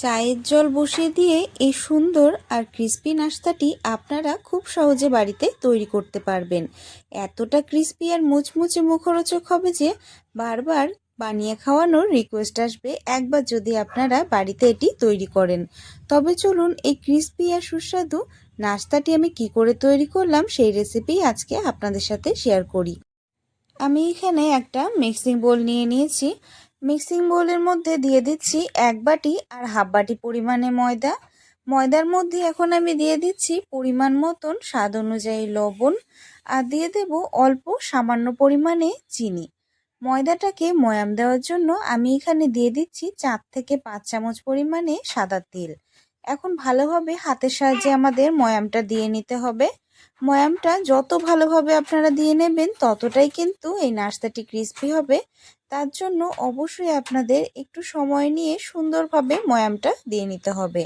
চায়ের জল বসিয়ে দিয়ে এই সুন্দর আর ক্রিস্পি নাস্তাটি আপনারা খুব সহজে বাড়িতে তৈরি করতে পারবেন। এতটা ক্রিস্পি আর মুচমুচে মুখরোচক হবে যে বারবার বানিয়ে খাওয়ানোর রিকোয়েস্ট আসবে একবার যদি আপনারা বাড়িতে এটি তৈরি করেন। তবে চলুন এই ক্রিস্পি আর সুস্বাদু নাস্তাটি আমি কি করে তৈরি করলাম সেই রেসিপি আজকে আপনাদের সাথে শেয়ার করি। আমি এখানে একটা মিক্সিং বোল নিয়ে নিয়েছি। মিক্সিং বোলের মধ্যে দিয়ে দিচ্ছি এক বাটি আর হাফ বাটি পরিমাণে ময়দা। ময়দার মধ্যে এখন আমি দিয়ে দিচ্ছি পরিমাণ মতন স্বাদ অনুযায়ী লবণ আর দিয়ে দেব অল্প সামান্য পরিমাণে চিনি। ময়দাটাকে ময়াম দেওয়ার জন্য আমি এখানে দিয়ে দিচ্ছি চার থেকে পাঁচ চামচ পরিমাণে সাদা তেল। এখন ভালোভাবে হাতের সাহায্যে আমাদের ময়ামটা দিয়ে নিতে হবে। ময়ামটা যত ভালোভাবে আপনারা দিয়ে নেবেন, ততটাই কিন্তু এই নাস্তাটি ক্রিস্পি হবে। তার জন্য অবশ্যই আপনাদের একটু সময় নিয়ে সুন্দরভাবে ময়ামটা দিয়ে নিতে হবে।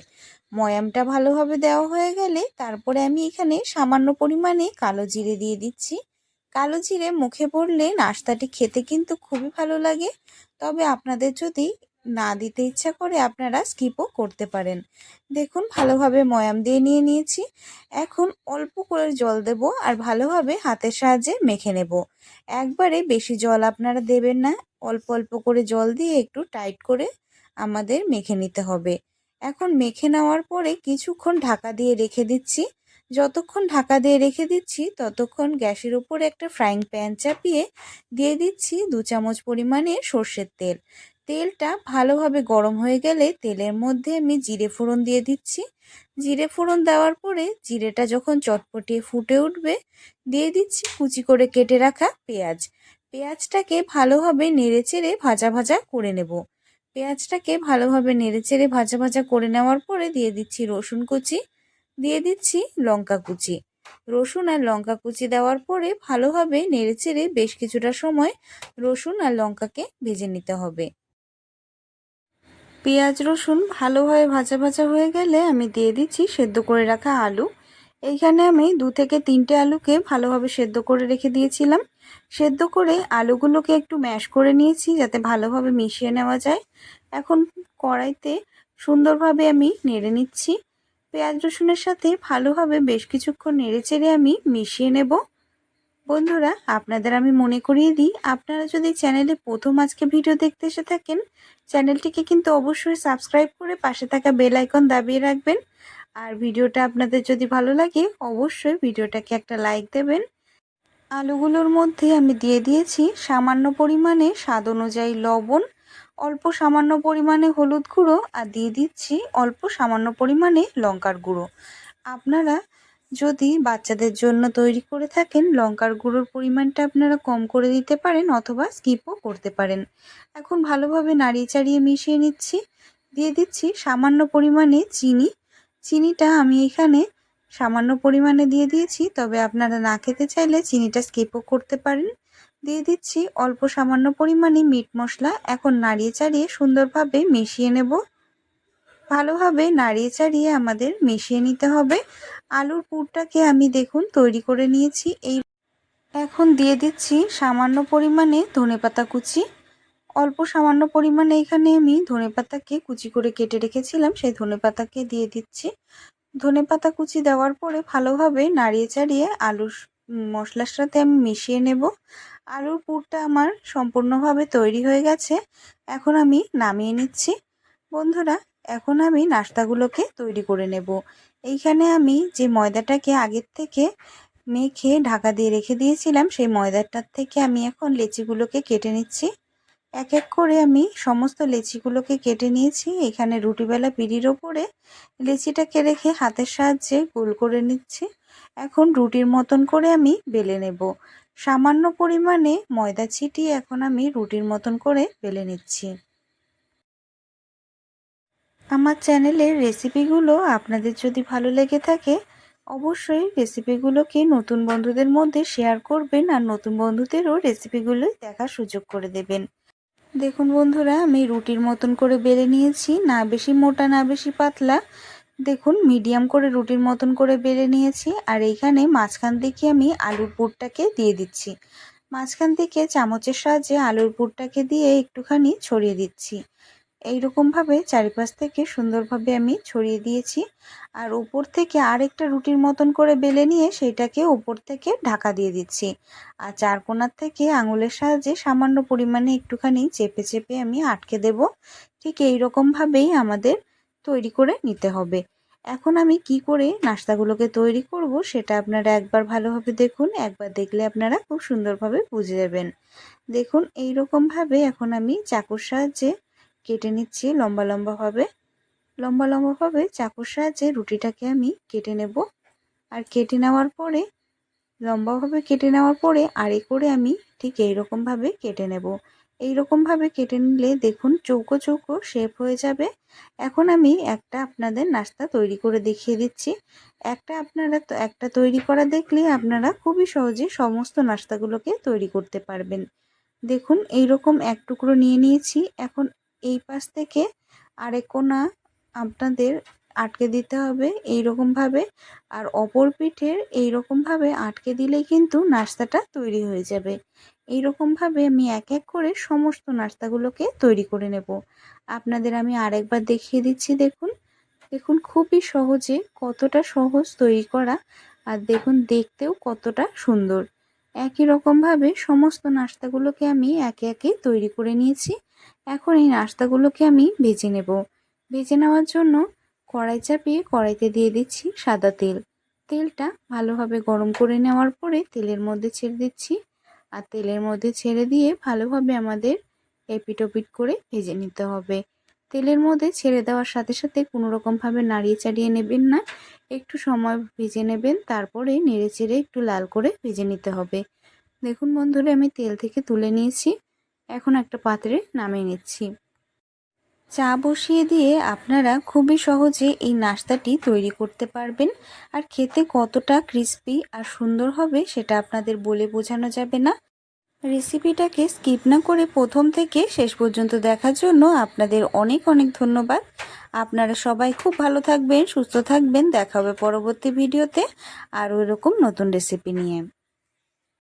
ময়ামটা ভালোভাবে দেওয়া হয়ে গেলে তারপরে আমি এখানে সামান্য পরিমাণে কালো জিরে দিয়ে দিচ্ছি। কালো জিরে মুখে পড়লে নাস্তাটি খেতে কিন্তু খুবই ভালো লাগে। তবে আপনাদের যদি না দিতে ইচ্ছা করে আপনারা স্কিপও করতে পারেন। দেখুন, ভালোভাবে ময়াম দিয়ে নিয়ে নিয়েছি। এখন অল্প করে জল দেব আর ভালোভাবে হাতের সাহায্যে মেখে নেব। একবারে বেশি জল আপনারা দেবেন না। অল্প অল্প করে জল দিয়ে একটু টাইট করে আমাদের মেখে নিতে হবে। এখন মেখে নেওয়ার পরে কিছুক্ষণ ঢাকা দিয়ে রেখে দিচ্ছি। যতক্ষণ ঢাকা দিয়ে রেখে দিচ্ছি, ততক্ষণ গ্যাসের উপর একটা ফ্রাইং প্যান চাপিয়ে দিয়ে দিচ্ছি দু চামচ পরিমাণে সর্ষের তেল। তেলটা ভালোভাবে গরম হয়ে গেলে তেলের মধ্যে আমি জিরে ফোড়ন দিয়ে দিচ্ছি। জিরে ফোড়ন দেওয়ার পরে জিরেটা যখন চটপটিয়ে ফুটে উঠবে, দিয়ে দিচ্ছি কুচি করে কেটে রাখা পেঁয়াজ। পেঁয়াজটাকে ভালোভাবে নেড়েচেড়ে ভাজা ভাজা করে নেব। পেঁয়াজটাকে ভালোভাবে নেড়েচেড়ে ভাজা ভাজা করে নেওয়ার পরে দিয়ে দিচ্ছি রসুন কুচি, দিয়ে দিচ্ছি লঙ্কা কুচি। রসুন আর লঙ্কা কুচি দেওয়ার পরে ভালোভাবে নেড়েচেড়ে বেশ কিছুটা সময় রসুন আর লঙ্কাকে ভেজে নিতে হবে। পেঁয়াজ, রসুন ভালোভাবে ভাজা ভাজা হয়ে গেলে আমি দিয়ে দিচ্ছি সেদ্ধ করে রাখা আলু। এইখানে আমি দু থেকে তিনটে আলুকে ভালোভাবে সেদ্ধ করে রেখে দিয়েছিলাম। সেদ্ধ করে আলুগুলোকে একটু ম্যাশ করে নিয়েছি যাতে ভালোভাবে মিশিয়ে নেওয়া যায়। এখন কড়াইতে সুন্দরভাবে আমি নেড়ে নিচ্ছি। পেঁয়াজ, রসুনের সাথে ভালোভাবে বেশ কিছুক্ষণ নেড়ে চেড়ে আমি মিশিয়ে নেব। বন্ধুরা, আপনাদের আমি মনে করিয়ে দিই, আপনারা যদি চ্যানেলে প্রথম আজকে ভিডিও দেখতে এসে থাকেন, চ্যানেলটিকে কিন্তু অবশ্যই সাবস্ক্রাইব করে পাশে থাকা বেল আইকন দাবিয়ে রাখবেন। আর ভিডিওটা আপনাদের যদি ভালো লাগে, অবশ্যই ভিডিওটাকে একটা লাইক দেবেন। আলুগুলোর মধ্যে আমি দিয়ে দিয়েছি সামান্য পরিমাণে স্বাদ অনুযায়ী লবণ, অল্প সামান্য পরিমাণে হলুদ গুঁড়ো, আর দিয়ে দিচ্ছি অল্প সামান্য পরিমাণে লঙ্কার গুঁড়ো। আপনারা যদি বাচ্চাদের জন্য তৈরি করে থাকেন, লঙ্কার গুঁড়োর পরিমাণটা আপনারা কম করে দিতে পারেন অথবা স্কিপও করতে পারেন। এখন ভালোভাবে নাড়িয়ে চাড়িয়ে মিশিয়ে নিচ্ছি। দিয়ে দিচ্ছি সামান্য পরিমাণে চিনি। চিনিটা আমি এখানে সামান্য পরিমাণে দিয়ে দিয়েছি, তবে আপনারা না খেতে চাইলে চিনিটা স্কিপও করতে পারেন। দিয়ে দিচ্ছি অল্প সামান্য পরিমাণে মিট মশলা। এখন নাড়িয়ে চাড়িয়ে সুন্দরভাবে মিশিয়ে নেব। ভালোভাবে নাড়িয়ে চাড়িয়ে আমাদের মিশিয়ে নিতে হবে। আলুর পুরটাকে আমি দেখুন তৈরি করে নিয়েছি। এই এখন দিয়ে দিচ্ছি সামান্য পরিমাণে ধনেপাতা কুচি। অল্প সামান্য পরিমাণে এখানে আমি ধনেপাতাকে কুচি করে কেটে রেখেছিলাম, সেই ধনেপাতাকে দিয়ে দিচ্ছি। ধনেপাতা কুচি দেওয়ার পরে ভালোভাবে নাড়িয়ে চাড়িয়ে আলুর মশলার সাথে আমি মিশিয়ে নেব। আলুর পুরটা আমার সম্পূর্ণভাবে তৈরি হয়ে গেছে। এখন আমি নামিয়ে নিচ্ছি। বন্ধুরা এখন আমি নাস্তাগুলোকে তৈরি করে নেব। এইখানে আমি যে ময়দাটাকে আগের থেকে মেখে ঢাকা দিয়ে রেখে দিয়েছিলাম, সেই ময়দাটার থেকে আমি এখন লেচিগুলোকে কেটে নিচ্ছি। এক এক করে আমি সমস্ত লেচিগুলোকে কেটে নিয়েছি। এখানে রুটিবেলা পিড়ির ওপরে লেচিটাকে রেখে হাতের সাহায্যে গোল করে নিচ্ছি। এখন রুটির মতন করে আমি বেলে নেব। সামান্য পরিমাণে ময়দা ছিটিয়ে এখন আমি রুটির মতন করে বেলে নিচ্ছি। আমার চ্যানেলের রেসিপিগুলো আপনাদের যদি ভালো লেগে থাকে, অবশ্যই রেসিপিগুলোকে নতুন বন্ধুদের মধ্যে শেয়ার করবেন আর নতুন বন্ধুদেরও রেসিপিগুলো দেখার সুযোগ করে দেবেন। দেখুন বন্ধুরা, আমি রুটির মতন করে বেলে নিয়েছি, না বেশি মোটা, না বেশি পাতলা। দেখুন, মিডিয়াম করে রুটির মতন করে বেলে নিয়েছি আর এইখানে মাঝখান থেকে আমি আলুর পুরটাকে দিয়ে দিচ্ছি। মাঝখান থেকে চামচের সাহায্যে আলুর পুরটাকে দিয়ে একটুখানি ছড়িয়ে দিচ্ছি। এইরকমভাবে চারিপাশ থেকে সুন্দরভাবে আমি ছড়িয়ে দিয়েছি। আর উপর থেকে আরেকটা রুটির মতন করে বেলে নিয়ে সেইটাকে উপর থেকে ঢাকা দিয়ে দিচ্ছি। আর চার কোনার থেকে আঙুলের সাহায্যে সামান্য পরিমাণে একটুখানি চেপে চেপে আমি আটকে দেব। ঠিক এই রকমভাবেই আমাদের তৈরি করে নিতে হবে। এখন আমি কি করে নাস্তাগুলোকে তৈরি করব সেটা আপনারা একবার ভালোভাবে দেখুন, একবার দেখলে আপনারা খুব সুন্দরভাবে বুঝে যাবেন। দেখুন এই রকমভাবে এখন আমি চাকুর সাহায্যে কেটে নিচ্ছি, লম্বা লম্বাভাবে লম্বা লম্বাভাবে চাকুর সাহায্যে রুটিটাকে আমি কেটে নেব। আর কেটে নেওয়ার পরে লম্বাভাবে কেটে নেওয়ার পরে আড়ে করে আমি ঠিক এই রকমভাবে কেটে নেব। এই রকমভাবে কেটে নিলে দেখুন চৌকো চৌকো শেপ হয়ে যাবে। এখন আমি একটা আপনাদের নাস্তা তৈরি করে দেখিয়ে দিচ্ছি। একটা আপনারা তো, একটা তৈরি করা দেখলে আপনারা খুবই সহজে সমস্ত নাস্তাগুলোকে তৈরি করতে পারবেন। দেখুন এই রকম এক টুকরো নিয়ে নিয়েছি। এখন এই পাশ থেকে আরেক কোনা আপনাদের আটকে দিতে হবে এই রকমভাবে আর অপর পিঠের এই রকমভাবে আটকে দিলেই কিন্তু নাস্তাটা তৈরি হয়ে যাবে। এই রকমভাবে আমি এক এক করে সমস্ত নাস্তাগুলোকে তৈরি করে নেব। আপনাদের আমি আরেকবার দেখিয়ে দিচ্ছি, দেখুন। দেখুন, খুবই সহজে কতটা সহজ তৈরি করা। আর দেখুন, দেখতেও কতটা সুন্দর। একই রকমভাবে সমস্ত নাস্তাগুলোকে আমি একে একে তৈরি করে নিয়েছি। এখন এই নাস্তাগুলোকে আমি ভেজে নেব। ভেজে নেওয়ার জন্য কড়াই চাপিয়ে কড়াইতে দিয়ে দিচ্ছি সাদা তেল। তেলটা ভালোভাবে গরম করে নেওয়ার পরে তেলের মধ্যে ছেড়ে দিচ্ছি। আর তেলের মধ্যে ছেড়ে দিয়ে ভালোভাবে আমাদের এপিটোপিট করে ভেজে নিতে হবে। তেলের মধ্যে ছেড়ে দেওয়ার সাথে সাথে কোনো রকমভাবে নাড়িয়ে চাড়িয়ে নেবেন না। একটু সময় ভেজে নেবেন, তারপরে নেড়ে চেড়ে একটু লাল করে ভেজে নিতে হবে। দেখুন বন্ধুরা, আমি তেল থেকে তুলে নিয়েছি। এখন একটা পাত্রে নামিয়ে নিচ্ছি। চা বসিয়ে দিয়ে আপনারা খুবই সহজে এই নাস্তাটি তৈরি করতে পারবেন। আর খেতে কতটা ক্রিস্পি আর সুন্দর হবে, সেটা আপনাদের বলে বোঝানো যাবে না। রেসিপিটাকে স্কিপ না করে প্রথম থেকে শেষ পর্যন্ত দেখার জন্য আপনাদের অনেক অনেক ধন্যবাদ। আপনারা সবাই খুব ভালো থাকবেন, সুস্থ থাকবেন। দেখা হবে পরবর্তী ভিডিওতে আরও এরকম নতুন রেসিপি নিয়ে।